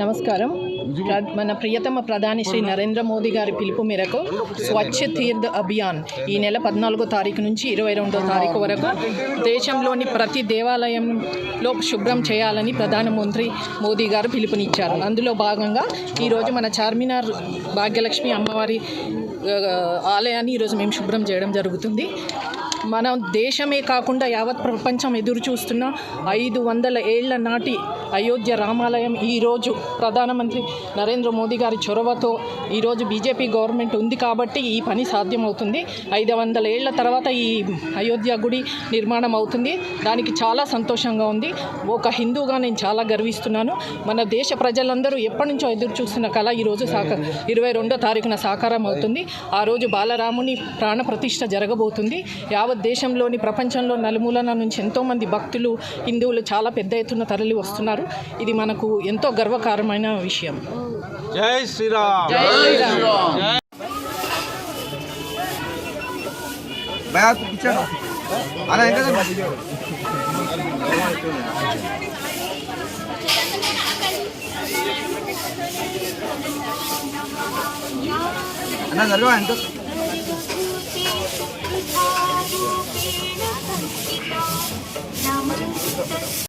నమస్కారం. మన ప్రియతమ ప్రధాని శ్రీ నరేంద్ర మోదీ గారి పిలుపు మేరకు స్వచ్ఛ తీర్థ్ అభియాన్ ఈ నెల పద్నాలుగో తారీఖు నుంచి ఇరవై రెండో తారీఖు వరకు దేశంలోని ప్రతి దేవాలయంలో శుభ్రం చేయాలని ప్రధానమంత్రి మోదీ గారు పిలుపునిచ్చారు. అందులో భాగంగా ఈరోజు మన చార్మినార్ భాగ్యలక్ష్మి అమ్మవారి ఆలయాన్ని ఈరోజు మేము శుభ్రం చేయడం జరుగుతుంది. మన దేశమే కాకుండా యావత్ ప్రపంచం ఎదురు చూస్తున్న ఐదు వందల ఏళ్ళ నాటి అయోధ్య రామాలయం ఈరోజు ప్రధానమంత్రి నరేంద్ర మోదీ గారి చొరవతో ఈరోజు బీజేపీ గవర్నమెంట్ ఉంది కాబట్టి ఈ పని సాధ్యమవుతుంది. ఐదు వందల ఏళ్ళ తర్వాత ఈ అయోధ్య గుడి నిర్మాణం అవుతుంది. దానికి చాలా సంతోషంగా ఉంది. ఒక హిందూగా నేను చాలా గర్విస్తున్నాను. మన దేశ ప్రజలందరూ ఎప్పటి నుంచో ఎదురు చూస్తున్న కళ ఈరోజు సాక ఇరవై రెండో తారీఖున సాకారం అవుతుంది. ఆ రోజు బాలరాముని ప్రాణ ప్రతిష్ట జరగబోతుంది. యావత్ దేశంలోని ప్రపంచంలో నలుమూలన నుంచి ఎంతోమంది భక్తులు హిందువులు చాలా పెద్ద ఎత్తున తరలి వస్తున్నారు చేశారు ఇది మనకు ఎంతో గర్వకారమైన విషయం జై శ్రీరామ్ జై శ్రీరామ్ అలా